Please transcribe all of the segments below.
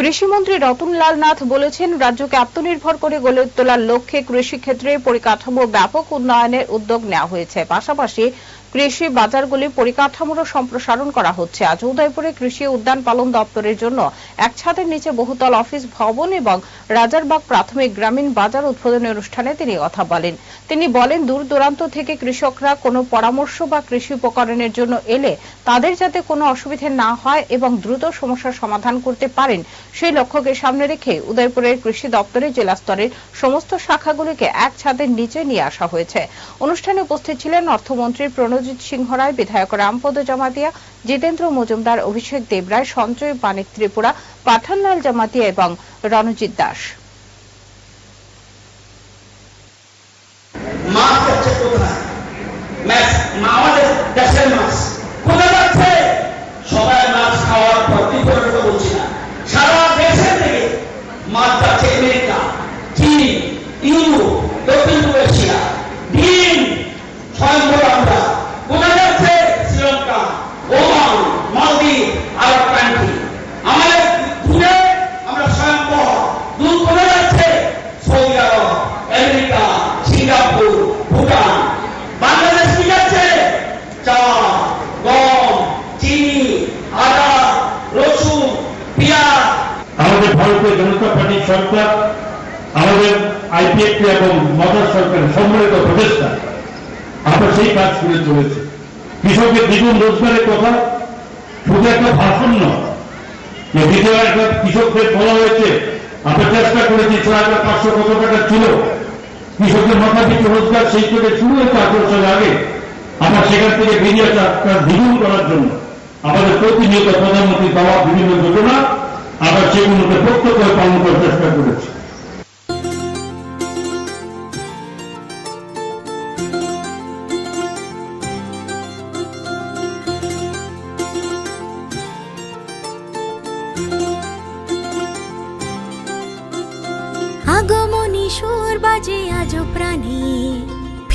কৃষিমন্ত্রী রতনলাল নাথ বলেছেন, রাজ্যকে আত্মনির্ভর করে গড়ে তোলার লক্ষ্যে কৃষিক্ষেত্রে পরিকাঠামো ব্যাপক উন্নয়নের উদ্যোগ নেওয়া হয়েছে। পাশাপাশি কৃষি বাজারগুলি পরিকাঠামোরও সম্প্রসারণ করা হচ্ছে। আজ উদয়পুরে কৃষি উদ্যান পালন দপ্তরের জন্য এক ছাদের নিচে বহুতল অফিস ভবন এবং রাজারবাগ প্রাথমিক গ্রামীণ বাজার উদ্বোধনী অনুষ্ঠানে তিনি কথা বলেন। তিনি বলেন, দূর দূরান্ত থেকে কৃষকরা কোনো পরামর্শ বা কৃষি উপকরণের জন্য এলে তাদের যাতে কোনো অসুবিধে না হয় এবং দ্রুত সমস্যার সমাধান করতে পারেন, সেই লক্ষ্যকে সামনে রেখে উদয়পুরের কৃষি দপ্তরে জেলা স্তরের সমস্ত শাখাগুলিকে এক ছাদের নিচে নিয়ে আসা হয়েছে। অনুষ্ঠানে উপস্থিত ছিলেন অর্থমন্ত্রী প্রণজিৎ সিংহ রায়, বিধায়ক রামপদ জামাতিয়া, জিতেন্দ্র মজুমদার, অভিষেক দেবরায় সঞ্জয় পানিক ত্রিপুরা, পাঠানলাল জামাতিয়া এবং রণজিৎ দাস। মা- চাল, গম, চিনি, আদা, রসুন, পেঁয়াজ। আমাদের ভারতীয় জনতা পার্টির সরকার, আমাদের আইপিএফ এবং মদর সরকারের সম্মিলিত প্রচেষ্টা, আমরা সেই কাজ করে চলেছি। কৃষকের দ্বিগুণ রোজগারের কথা, শুধু একটা ভাষণ নয় দ্বিতীয় একটা কৃষকদের বলা হয়েছে, আমরা চেষ্টা করেছি ছয় হাজার পাঁচশো কত টাকা ছিল। কৃষকের মাথা পিছু রোজগার সেই থেকে শুরু হয়েছে আঠারো সাল আগে। আমরা সেখান থেকে বেরিয়ে আসা দ্বিগুণ করার জন্য। আমাদের প্রতিনিয়ত প্রধানমন্ত্রী দেওয়া বিভিন্ন যোজনা আমরা সেগুলোকে প্রত্যক্ষ পালন করার চেষ্টা করেছি। আগমনী সুর বাজে আজ প্রাণে।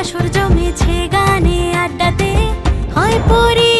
আসর জমেছে গানে আড্ডাতে হয় পরিবার